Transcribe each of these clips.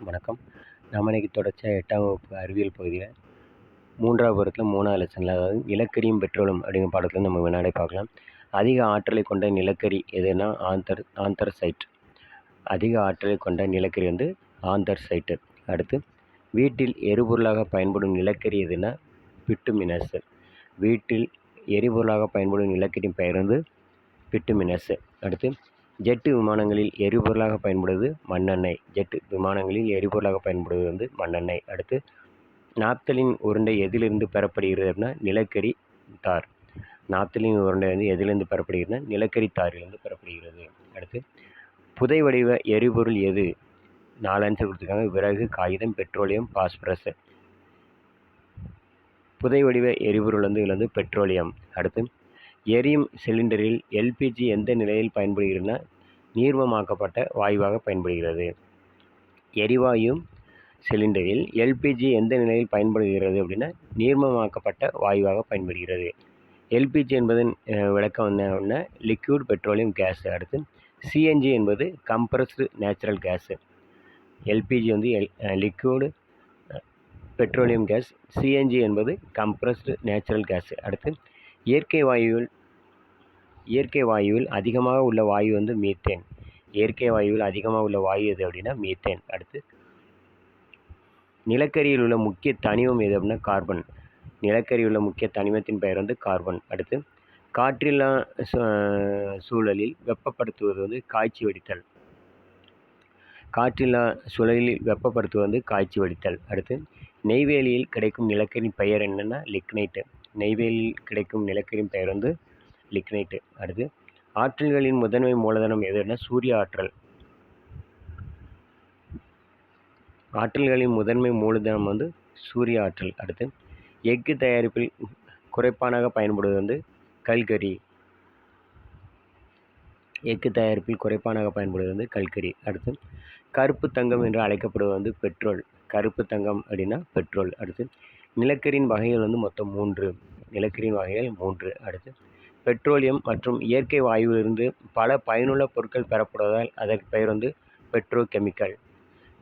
வணக்கம். நம்ம இன்றைக்கி தொடர்ச்சியாக எட்டாம் வகுப்பு அறிவியல் பகுதியில் மூன்றாவது பருவத்தில் மூணாவது லெசனில் அதாவது நிலக்கரியும் பெட்ரோலும் அப்படிங்கிற பாடத்தில் நம்ம வினாடி பார்க்கலாம். அதிக ஆற்றலை கொண்ட நிலக்கரி எதுனா ஆந்தர் ஆந்தர்சைட் அதிக ஆற்றலை கொண்ட நிலக்கரி வந்து ஆந்தர்சைட்டு. அடுத்து வீட்டில் எரிபொருளாக பயன்படும் நிலக்கரி எதுனா பிட்டுமினஸ் வீட்டில் எரிபொருளாக பயன்படும் நிலக்கரியின் பெயர் வந்து பிட்டுமினஸ் அடுத்து ஜெட்டு விமானங்களில் எரிபொருளாக பயன்படுவது மண்ணெண்ணெய். ஜெட்டு விமானங்களில் எரிபொருளாக பயன்படுவது வந்து மண்ணெண்ணெய். அடுத்து நாப்தலின் உருண்டை எதிலிருந்து பெறப்படுகிறது அப்படின்னா நிலக்கரி தார். நாப்தலின் உருண்டை வந்து எதிலிருந்து பெறப்படுகிறதுனா நிலக்கரி தாரிலிருந்து பெறப்படுகிறது. அடுத்து புதை வடிவ எரிபொருள் எது? நாலு ஆன்சர் கொடுத்துருக்காங்க. விறகு காகிதம் பெட்ரோலியம் பாஸ்பரஸ். புதை வடிவ எரிபொருள் வந்து இதில் வந்து பெட்ரோலியம். அடுத்து எரியும் சிலிண்டரில் எல்பிஜி எந்த நிலையில் பயன்படுகிறதுனா நீர்மமாக்கப்பட்ட வாயுவாக பயன்படுகிறது. எரிவாயு சிலிண்டரில் எல்பிஜி எந்த நிலையில் பயன்படுகிறது அப்படின்னா நீர்மமாக்கப்பட்ட வாயுவாக பயன்படுகிறது. எல்பிஜி என்பதன் விளக்கம் என்ன அப்படின்னா லிக்யூட் பெட்ரோலியம் கேஸ். அடுத்து சிஎன்ஜி என்பது கம்ப்ரஸ்டு நேச்சுரல் கேஸு. எல்பிஜி வந்து L liquid petroleum gas. CNG என்பது கம்ப்ரஸ்டு நேச்சுரல் கேஸு. அடுத்து இயற்கை வாயுவில் இயற்கை வாயுவில் அதிகமாக உள்ள வாயு வந்து மீத்தேன். இயற்கை வாயுவில் அதிகமாக உள்ள வாயு எது அப்படின்னா மீத்தேன். அடுத்து நிலக்கரியில் உள்ள முக்கிய தனிமம் எது அப்படின்னா கார்பன். நிலக்கரியில் உள்ள முக்கிய தனிமத்தின் பெயர் வந்து கார்பன். அடுத்து காற்றில்லா சூழலில் வெப்பப்படுத்துவது வந்து காய்ச்சி வடித்தல். காற்றில்லா சூழலில் வெப்பப்படுத்துவது வந்து காய்ச்சி வடித்தல். அடுத்து நெய்வேலியில் கிடைக்கும் நிலக்கரியின் பெயர் என்னென்னா லிக்னைட்டு. நெய்வேலியில் கிடைக்கும் நிலக்கரியின் பெயர் வந்து லிக்னைட்டு. அடுத்து ஆற்றல்களின் முதன்மை மூலதனம் எதுனா சூரிய ஆற்றல். ஆற்றல்களின் முதன்மை மூலதனம் வந்து சூரிய ஆற்றல். அடுத்து எஃகு தயாரிப்பில் குறைப்பானாக பயன்படுவது வந்து கல்கரி. எஃகு தயாரிப்பில் குறைப்பானாக பயன்படுவது வந்து கல்கரி. அடுத்து கருப்பு தங்கம் என்று அழைக்கப்படுவது வந்து பெட்ரோல். கருப்பு தங்கம் அப்படின்னா பெட்ரோல். அடுத்து நிலக்கரியின் வகைகள் வந்து மொத்தம் மூன்று. நிலக்கரியின் வகைகள் மூன்று. அடுத்து பெட்ரோலியம் மற்றும் இயற்கை வாயுவிலிருந்து பல பயனுள்ள பொருட்கள் பெறப்படுவதால் அதற்கு பெயர் வந்து பெட்ரோ கெமிக்கல்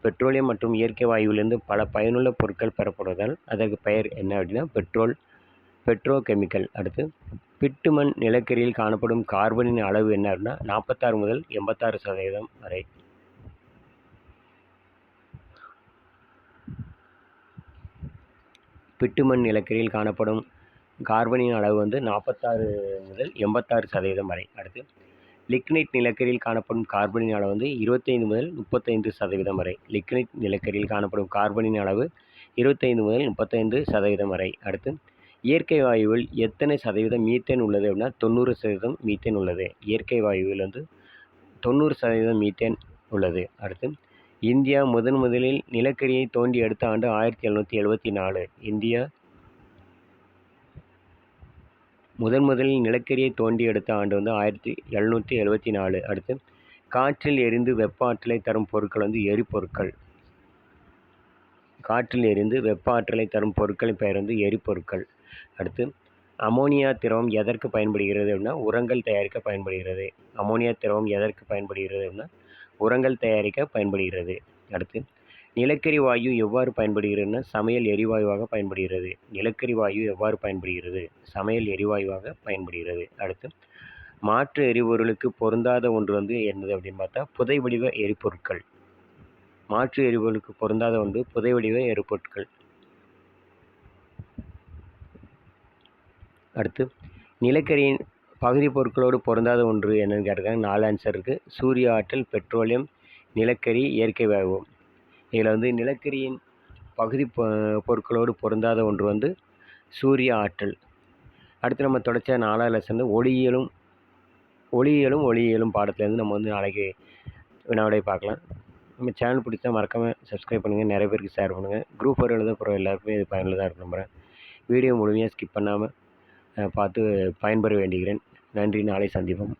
பெட்ரோலியம் மற்றும் இயற்கை வாயுவிலிருந்து பல பயனுள்ள பொருட்கள் பெறப்படுவதால் அதற்கு பெயர் என்ன அப்படின்னா பெட்ரோல் பெட்ரோ கெமிக்கல் அடுத்து பிட்டுமண் நிலக்கரியில் காணப்படும் கார்பனின் அளவு என்ன அப்படின்னா நாற்பத்தாறு முதல் எண்பத்தாறு சதவீதம் வரை. பிட்டுமண் நிலக்கரியில் காணப்படும் கார்பனின் அளவு வந்து நாற்பத்தாறு முதல் எண்பத்தாறு சதவீதம் வரை. அடுத்து லிக்னைட் நிலக்கரியில் காணப்படும் கார்பனின் அளவு வந்து இருபத்தைந்து முதல் முப்பத்தைந்து சதவீதம் வரை. லிக்னைட் நிலக்கரியில் காணப்படும் கார்பனின் அளவு இருபத்தைந்து முதல் முப்பத்தைந்து சதவீதம் வரை. அடுத்து இயற்கை வாயுவில் எத்தனை சதவீதம் மீத்தேன் உள்ளது அப்படின்னா தொண்ணூறு சதவீதம் மீத்தேன் உள்ளது. இயற்கை வாயுவில் வந்து தொண்ணூறு சதவீதம் மீத்தேன் உள்ளது. அடுத்து இந்தியா முதன் முதலில் நிலக்கரியை தோண்டி எடுத்த ஆண்டு ஆயிரத்தி எழுநூற்றி எழுபத்தி நாலு. இந்தியா முதன் முதலில் நிலக்கரியை தோண்டி எடுத்த ஆண்டு வந்து ஆயிரத்தி எழுநூற்றி எழுபத்தி நாலு. அடுத்து காற்றில் எரிந்து வெப்ப ஆற்றலை தரும் பொருட்கள் வந்து எரிபொருட்கள். காற்றில் எரிந்து வெப்ப ஆற்றலை தரும் பொருட்களின் பெயர் வந்து எரிபொருட்கள். அடுத்து அமோனியா திரவம் எதற்கு பயன்படுகிறது அப்படின்னா உரங்கள் தயாரிக்க பயன்படுகிறது. அமோனியா திரவம் எதற்கு பயன்படுகிறது அப்படின்னா உரங்கள் தயாரிக்க பயன்படுகிறது. அடுத்து நிலக்கரி வாயு எவ்வாறு பயன்படுகிறதுனா சமையல் எரிவாயுவாக பயன்படுகிறது. நிலக்கரி வாயு எவ்வாறு பயன்படுகிறது? சமையல் எரிவாயுவாக பயன்படுகிறது. அடுத்து மாற்று எரிபொருளுக்கு பொருந்தாத ஒன்று வந்து என்னது அப்படின்னு பார்த்தா புதை வடிவ எரிபொருட்கள். மாற்று எரிபொருளுக்கு பொருந்தாத ஒன்று புதை வடிவ எரிபொருட்கள். அடுத்து நிலக்கரியின் பகுதி பொருட்களோடு பொருந்தாத ஒன்று என்னென்னு கேட்டிருக்காங்க. நாலு ஆன்சர் இருக்குது சூரிய ஆற்றல் பெட்ரோலியம் நிலக்கரி இயற்கை வாயு இதில் வந்து நிலக்கரியின் பகுதி பொருட்களோடு பொருந்தாத ஒன்று வந்து சூரிய ஆற்றல். அடுத்து நம்ம தொடச்ச நாலாவது லெசன் ஒளியியலும் ஒளியியலும் ஒளியியலும் பாடத்துலேருந்து நம்ம வந்து நாளைக்கு வினாவிடை பார்க்கலாம். நம்ம சேனல் பிடிச்சா மறக்காமல் சப்ஸ்கிரைப் பண்ணுங்கள் நிறைய பேருக்கு ஷேர் பண்ணுங்கள் குரூப் ஃபோர் எழுத போகிற எல்லாருக்குமே இது பயனுள்ளதாக இருக்கும் நம்புகிறேன் வீடியோ முழுமையாக ஸ்கிப் பண்ணாமல் பார்த்து பயன்பெற வேண்டுகிறேன் நன்றி. நாளை சந்திப்போம்.